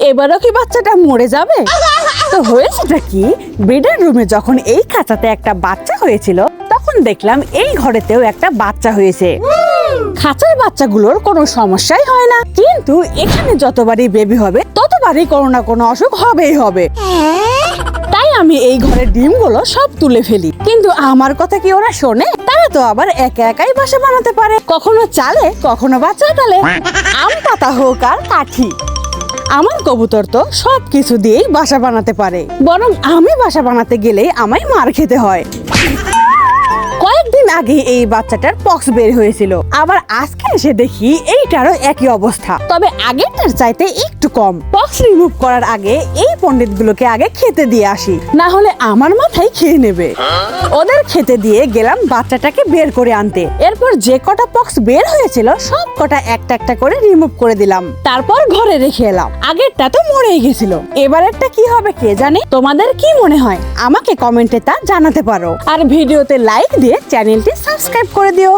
এবারও কি বাচ্চাটা মরে যাবে? তো হয়েছেটা কি? বেডের রুমে যখন এই খাঁচাতে একটা বাচ্চা হয়েছিল, তখন দেখলাম এই ঘরেতেও একটা বাচ্চা হয়েছে। খাঁচার বাচ্চাগুলোর কোনো সমস্যাই হয় না। কিন্তু এখানে যতবারই বেবি হবে, ততবারই কোনো না কোনো অসুখ হবেই হবে। তাই আমি এই ঘরের ডিমগুলো সব তুলে ফেলি। কিন্তু আমার কথা কি ওরা শোনে? তারা তো আবার একা একাই বাসা বানাতে পারে। কখনো চালে, কখনো বা চাটালে আম পাতা হোক আর কাঠি। আমার কবুতর তো সব কিছু দিয়েই বাসা বানাতে পারে। বরং আমি বাসা বানাতে গেলে আমায় মার খেতে হয়। কয়েকদিন আগে এই বাচ্চাটার পক্স বের হয়েছিল। আবার আজকে এসে দেখি এইটারও একই অবস্থা। তবে আগেরটার চাইতে একটু কম। পক্স রিমুভ করার আগে এই পণ্ডিতগুলোকে আগে খেতে দিয়ে আসি। না হলে আমার মাথায় খেয়ে নেবে। ওদের খেতে দিয়ে গেলাম বাচ্চাটাকে বের করে আনতে। এরপর যে কটা পক্স বের হয়েছিল, সব কটা একটা একটা করে রিমুভ করে দিলাম। তারপর ঘরে রেখে এলাম। আগেরটা তো মরেই গেছিল। এবারেরটা কি হবে কে জানে? তোমাদের কি মনে হয়? আমাকে কমেন্টে তা জানাতে পারো। আর ভিডিওতে লাইক দিয়ে চ্যানেলটি সাবস্ক্রাইব করে দিও।